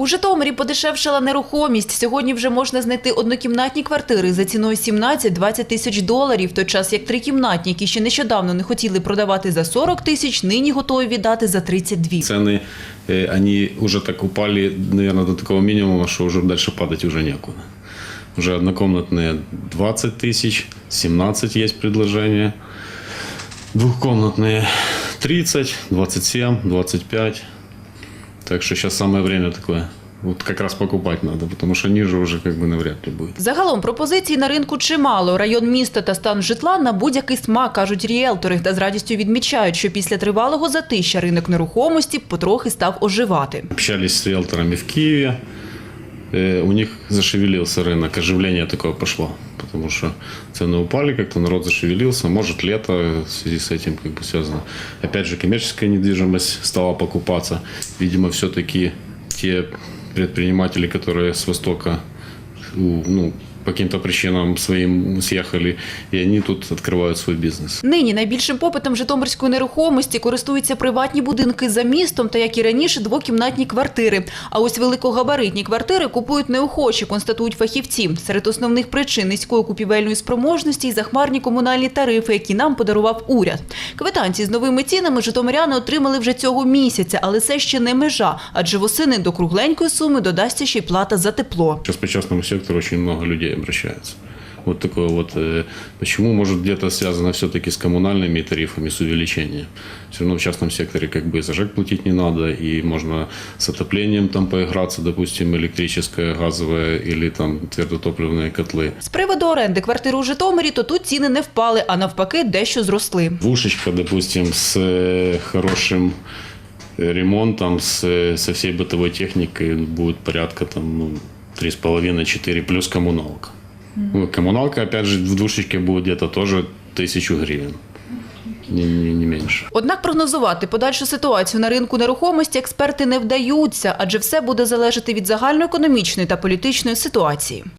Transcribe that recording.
У Житомирі подешевшала нерухомість. Сьогодні вже можна знайти однокімнатні квартири за ціною 17-20 тисяч доларів, в той час як трикімнатні, які ще нещодавно не хотіли продавати за 40 тисяч, нині готові віддати за 32. Цены, э, они уже так упали, наверное, до такого минимума, что уже дальше падать уже некуда. Уже однокомнатные 20 тысяч, 17 есть предложения. Двухкомнатные 30, 27, 25. Так что сейчас самое время такое. Вот как раз покупать надо, потому что ниже уже как бы навряд ли будет. Загалом пропозицій на ринку чимало. Район міста та стан житла на будь-який смак, кажуть ріелтори, та з радістю відмічають, що після тривалого затища ринок нерухомості потрохи став оживати. Общались з ріелторами в Киеве. Э, У них зашевелился рынок, оживление такое пошло. Потому что цены упали, как-то народ зашевелился. Может, лето в связи с этим как бы связано. Опять же, коммерческая недвижимость стала покупаться. Видимо, все-таки те предприниматели, которые с Востока у- ну, по каким-то причинам своим съехали, и они тут открывают свой бизнес. Нині найбільшим попитом житомирської нерухомості користуються приватні будинки за містом та, як і раніше, двокімнатні квартири. А ось великогабаритні квартири купують неохоче, констатують фахівці. Серед основних причин низької купівельної спроможності і захмарні комунальні тарифи, які нам подарував уряд. Квитанції з новими цінами житомиряни отримали вже цього місяця, але це ще не межа, адже восени до кругленької суми додасться ще й плата за тепло. Сейчас по частному сектору очень много людей обращается. Вот такое вот, э, почему, может, где-то связано все-таки с коммунальными тарифами, с увеличением. Все равно в частном секторе как бы и за ЖЭК платить не надо, и можно с отоплением там поиграться, допустим, электрическое, газовое или там твердотопливные котлы. З приводу оренди квартири у Житомирі, то тут ціни не впали, а навпаки дещо зросли. Двушечка, допустим, с э, хорошим э, ремонтом, с, э, со всей бытовой техникой будет порядка там, ну, 3,5-4 плюс коммуналка. Ну, коммуналка, опять же, в двушечке будет где-то тоже тысячу гривен. Не, не- не менше. Однак прогнозувати подальшу ситуацію на ринку нерухомості експерти не вдаються, адже все буде залежати від загальноекономічної та політичної ситуації.